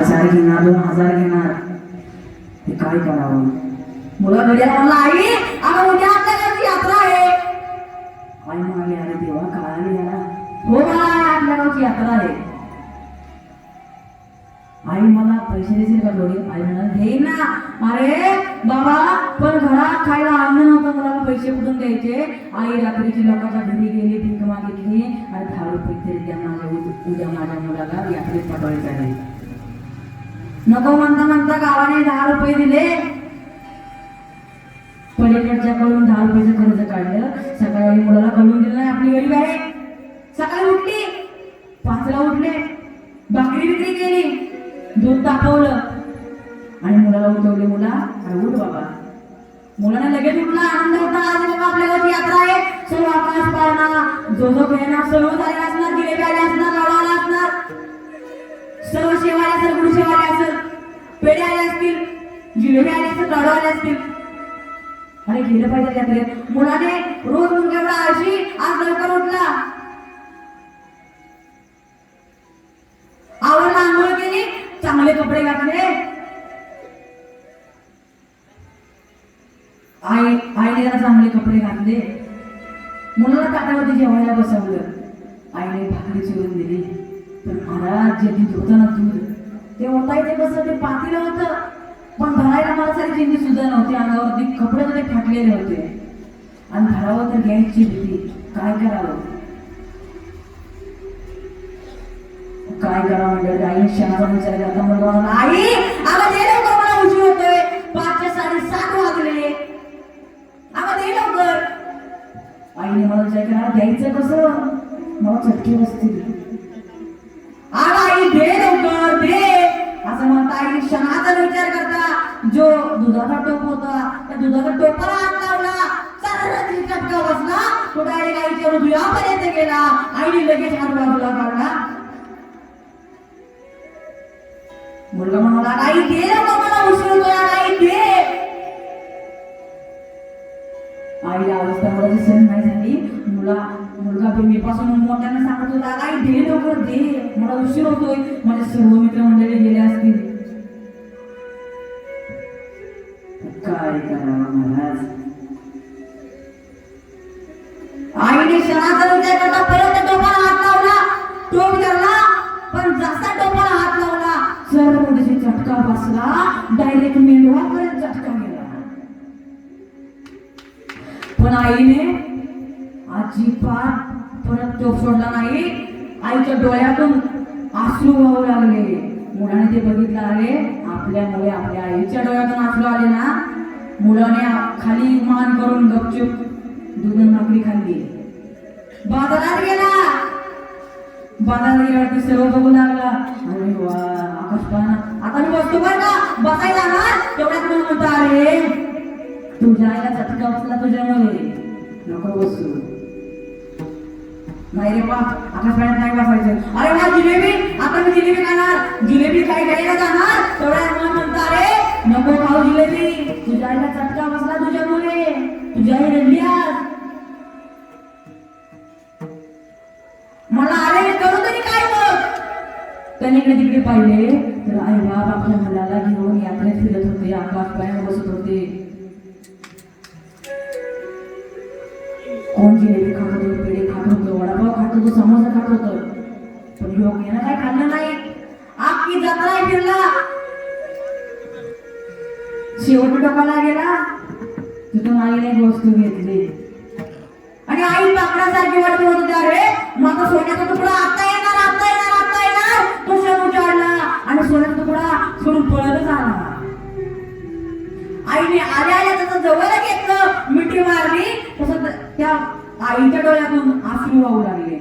हजार घेणार दोन हजार घेणार. हे काय करावं? मुलं घड्याला म्हणला आई अगं उद्या आपल्या गावची यात्रा आहे. आई म्हणाली अरे देवा काय आली याला हो मला आपल्या गावची यात्रा आहे. आई मला पैसे देशील का थोडी आई म्हणाल देईन ना. अरे बाबा पण घरात खायला अन्न नव्हतं मला पैसे कुठून द्यायचे आई रात्रीची लोकांच्या घरी गेली भीक मागितली आणि दहा रुपये तरी त्या माझ्या उद्या माझ्या मुलाला यात्रेत पाठवायचा नाही नको म्हणता म्हणता गावाने दहा रुपये दिले. पलीकडच्या कडून दहा रुपयाचं कर्ज काढलं. सकाळी मुलाला कळून दिलं नाही आपली गरीब आहे सकाळी उठली. पाचला उठले. भाकरी विक्री केली. दूध तापवलं. आणि मुलाला उठवले मुला उठ बाबा. मुलांना लगेच उठला. आनंद होता. आज बाबा आपल्या गावची यात्रा आहे. सर्व आकाश पाळणा. जो जो घेणार सर्व झाले. पेढे आले असतील जिलेबी आले असतील लाडू आले असतील. अरे गेलं पाहिजे यात्रेत मुलाने रोज मुलगा एवढा आळशी आज लवकर उठला. आवडला आंघोळ केली चांगले कपडे घातले. आई आईने त्याला चांगले कपडे घातले. मुलाला ताटावरती जेवायला बसवलं. आईने भाकरी चिरून दिली. पण महाराज जे दूध होतं ना दूध ते होता कसं ते पातीला होतं. पण भरायला मला सारी चिंती सुद्धा नव्हती. अंगावरती कपडे मध्ये ते फाटलेले होते. आणि भरावं तर घ्यायची भीती. काय करावं? काय करावं म्हणजे आई क्षणाचा विचार करता मुलगा आई आता ते लवकर मला उशीर होतोय. पाचच्या साडेसात वाजले. आता ते लवकर. आईने मला विचार केला द्यायचं कसं? मला चटके बसतील. असं क्षणाचा विचार करता. जो दुधाचा टोप होता त्या दुधाचा टोपाला हात लावला. चालत चटका बसला. तो डायरेक्ट आईच्या हृदयापर्यंत गेला. आईने लगेच हात बाजूला काढला. मुलगा म्हणाला आई दे मला उशीर होतोय आई दे. आईला अवस्था मला सहन नाही झाली. मुला मुलगा बेबीपासून मोठ्याने सांगत होता आई दे लवकर दे. मला उशीर होतोय. माझे सर्व मित्र मंडळी गेले असतील. काय करावं महाराज आईने क्षणाचा विचार करता परत त्या टोपाला हात लावला. टोप धरला. पण जसा टोपाला हात लावला सर्व दिवशी झटका बसला. डायरेक्ट मेंढवापर्यंत झटका गेला. पण आईने अजिबात परत टोप सोडला नाही. आईच्या डोळ्यातून आसरू वाहू लागले. मुलाने ते बघितलं अरे आपल्यामुळे आपल्या आईच्या डोळ्यातून आसरू आले ना. मुलाने खाली मान करून गपचूप दूध आणि भाकरी खाल्ली. बाजारात गेला. बाजारात गेल्यावरती सर्व बघू लागला. अरे वा आकाश पाहना आता मी बसतो बर का? बसायला ना? तेवढ्यात म्हणून म्हणतो अरे तुझ्या आईला चटका बसला तुझ्यामुळे. नको बसू. नाही रे बा आकाश पाण्यात नाही बसायचं. अरे वा जिलेबी. आता मी जिलेबी खाणार. जिलेबी काही घ्यायला जाणार. तेवढ्यात म्हणून म्हणतो अरे नको खाऊ जिलेबी तुझ्या आईला चटका बसला तुझ्यामुळे. तुझी आई रडली आज. मला आले करू तरी काय मग? त्याने इकडे तिकडे पाहिले. तर आई बाप आपल्या मुलाला घेऊन यात्रेत फिरत होते. आकाश पायावर बसत होते. कोण जिलेबी खात होतो पेढे खात होतो वडापाव खात होतो समोसा खात होतं. शेवट टोकाला गेला? तिथून आईने एक वस्तू घेतली. आणि आई पाकडासारखी वाटत होत होती अरे माझा सोन्याचा तुकडा आता येणार आता येणार आता येणार. तो क्षण उचारला आणि सोन्याचा तुकडा सोडून पळतच आला. आईने आल्या आल्या त्याचं जवळ घेतलं मिठी मारली. तसं त्या आईच्या डोळ्यातून आसरू वाहू लागले.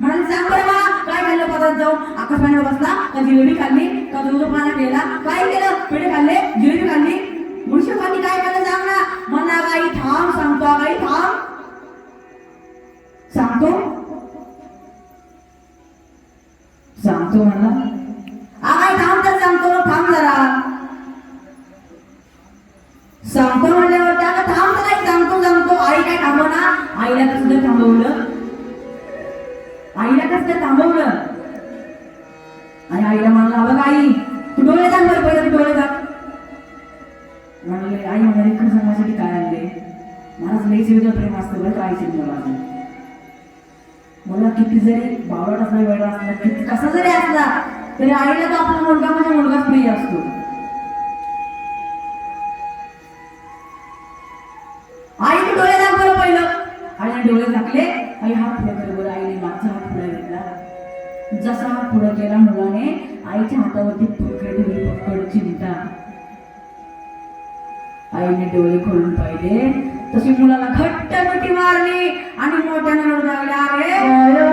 म्हणाले सांग बरं बा काय खाल्लं पदार्थ जाऊन? आकाशवाणीवर बसला का जिलेबी खाल्ली का दूध पाना केला. काय केलं? पेढे खाल्ले जिलेबी खाल्ली मुळशी काय खाल्लं सांग? ना म्हणा बाई थांब सांगतो? आई थांब सांगतो सांगतो म्हणला आगाई थांब तर सांगतो थांब जरा. सांगतो म्हणल्यावर त्याला थांब तर सांगतो सांगतो. आई काय थांबवना आईला कसं थांबवलं? आईला कसं थांबवलं म्हणले आई म्हणाली इतकं सांगण्यासाठी काय आणले? मला लईच वेगळं प्रेम असतं बरं आईचे मुलाचं मला किती जरी बावळट असला वेळ असला किती कसा जरी असला तरी आईला तो आपला मुलगा म्हणजे मुलगाच प्रिय असतो. आईने डोळे दाखवलं पहिलं. आईने डोळे टाकले आई हात पुढे केलं बरं आईने मागचा हात पुढे घेतला. जसा हात पुढे केला मुलाने आईच्या हातावरती पकड पकड चिंता आईने डोळे खोलून पाहिले. तशी मुलाला घट्ट मिठी मारली आणि मोठ्याने रडू लागल्या. अरे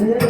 Gracias.